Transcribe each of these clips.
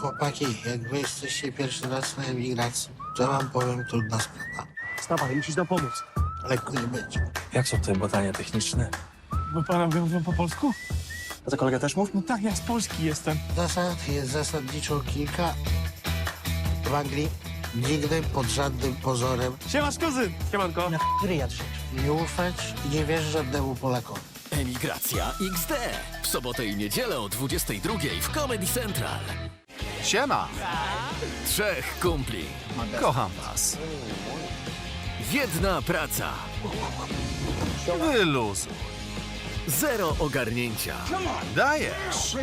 chłopaki, jak wy jesteście pierwszy raz na emigracji, to wam powiem trudna sprawa. Wstawaj, musisz nam pomóc. Lekko nie będzie. Jak są te badania techniczne? Bo pana mówią po polsku? A to kolega też mów? No tak, ja z Polski jestem. Zasad jest zasadniczo kilka. W Anglii nigdy pod żadnym pozorem Siemasz kuzyn! Siemanko. nie ufać i nie wierzyć żadnemu Polakowi. Emigracja XD. W sobotę i niedzielę o 22 w Comedy Central. Siema, Trzech kumpli. kocham was. Jedna praca. Wyluzuj. Zero ogarnięcia. Dajesz.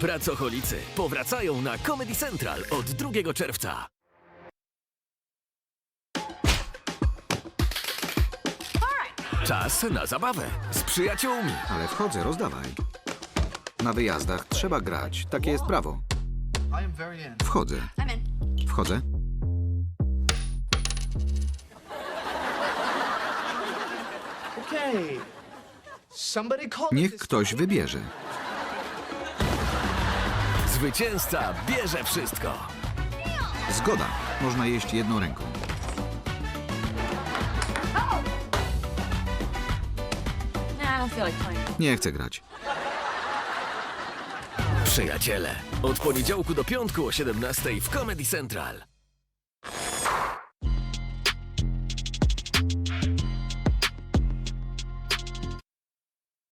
Pracocholicy powracają na Comedy Central od 2 czerwca. Czas na zabawę z przyjaciółmi. Ale wchodzę, rozdawaj. Na wyjazdach trzeba grać, takie jest prawo. Wchodzę. Wchodzę. Niech ktoś wybierze. Zwycięzca bierze wszystko. Zgoda. Można jeść jedną ręką. Playing. Nie chcę grać. Przyjaciele. Od poniedziałku do piątku o 17 w Comedy Central.